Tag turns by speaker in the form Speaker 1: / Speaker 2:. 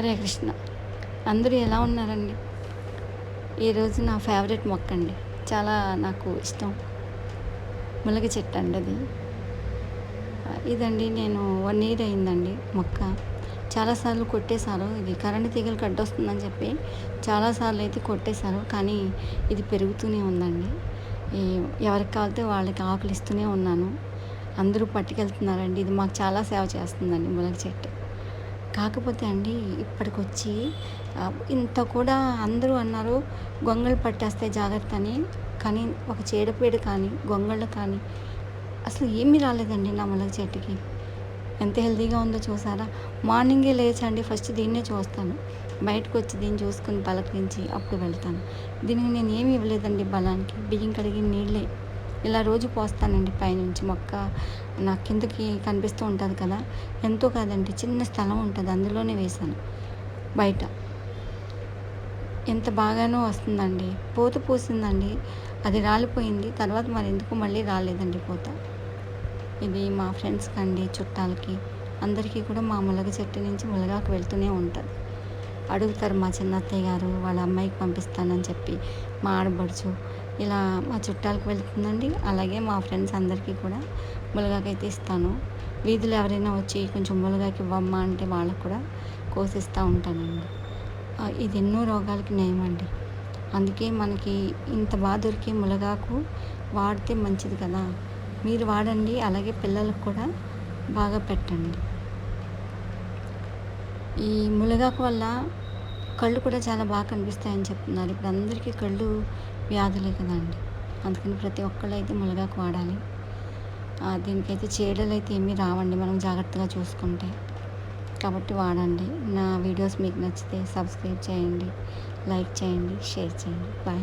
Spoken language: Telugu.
Speaker 1: హరే కృష్ణ. అందరూ ఎలా ఉన్నారండి? ఈరోజు నా ఫేవరెట్ మొక్క అండి చాలా నాకు ఇష్టం. ములగ చెట్టు అండి అది. ఇదండి నేను వన్ ఇయర్ అయిందండి మొక్క. చాలాసార్లు కొట్టేశారు. ఇది కరెంటు తీగలు కట్టొస్తుందని చెప్పి చాలాసార్లు అయితే కొట్టేశారు. కానీ ఇది పెరుగుతూనే ఉందండి. ఎవరికి కావాలితే వాళ్ళకి ఆకులు ఇస్తూనే ఉన్నాను. అందరూ పట్టుకెళ్తున్నారండి. ఇది మాకు చాలా సేవ చేస్తుందండి ములగ చెట్టు. కాకపోతే అండి ఇప్పటికొచ్చి ఇంత కూడా అందరూ అన్నారు గొంగళి పట్టేస్తే జాగ్రత్త అని కానీ ఒక చీడపీడ కానీ గొంగళ్ళు కానీ అసలు ఏమీ రాలేదండి నా మునగ చెట్టుకి. ఎంత హెల్తీగా ఉందో చూసారా? మార్నింగే లేచండి ఫస్ట్ దీన్నే చూస్తాను. బయటకు వచ్చి దీన్ని చూసుకుని పలకరించి అప్పుడు వెళ్తాను. దీనికి నేను ఏమి ఇవ్వలేదండి బలానికి. బియ్యం కడిగి నీళ్ళే. ఇలా రోజు పోస్తానండి పైనుంచి. మొక్క నా కిందకి కనిపిస్తూ ఉంటుంది కదా ఎంతో కాదండి చిన్న స్థలం ఉంటుంది అందులోనే వేశాను బయట. ఎంత బాగానో వస్తుందండి. పూత పూసిందండి అది రాలిపోయింది తర్వాత మరి ఎందుకు మళ్ళీ రాలేదండి పూత? ఇది మా ఫ్రెండ్స్కి అండి చుట్టాలకి అందరికీ కూడా మా ములగ చెట్టు నుంచి ములగాకు వెళ్తూనే ఉంటుంది. అడుగుతారు మా చిన్నత్తయ్య గారు వాళ్ళ అమ్మాయికి పంపిస్తానని చెప్పి మా ఆడబడుచు ఇలా మా చుట్టాలకు వెళ్తుందండి. అలాగే మా ఫ్రెండ్స్ అందరికీ కూడా ములగాకైతే ఇస్తాను. వీధిలో ఎవరైనా వచ్చి కొంచెం ములగాకి ఇవ్వమ్మా అంటే వాళ్ళకు కూడా కోసిస్తూ ఉంటానండి. ఇది ఎన్నో రోగాలకి నయమండి అందుకే మనకి ఇంత బాగా దొరికే ములగాకు వాడితే మంచిది కదా. మీరు వాడండి అలాగే పిల్లలకు కూడా బాగా పెట్టండి. ఈ ములగాకు వల్ల కళ్ళు కూడా చాలా బాగా కనిపిస్తాయని చెప్తున్నారు. ఇప్పుడు అందరికీ కళ్ళు వ్యాధులే కదండి. అందుకని ప్రతి ఒక్కళ్ళు అయితే ములగాకు వాడాలి. దీనికైతే చీడలు అయితే ఏమీ రావండి. మనం జాగ్రత్తగా చూసుకుంటే. కాబట్టి వాడండి. నా వీడియోస్ మీకు నచ్చితే సబ్స్క్రైబ్ చేయండి. లైక్ చేయండి. షేర్ చేయండి. బాయ్.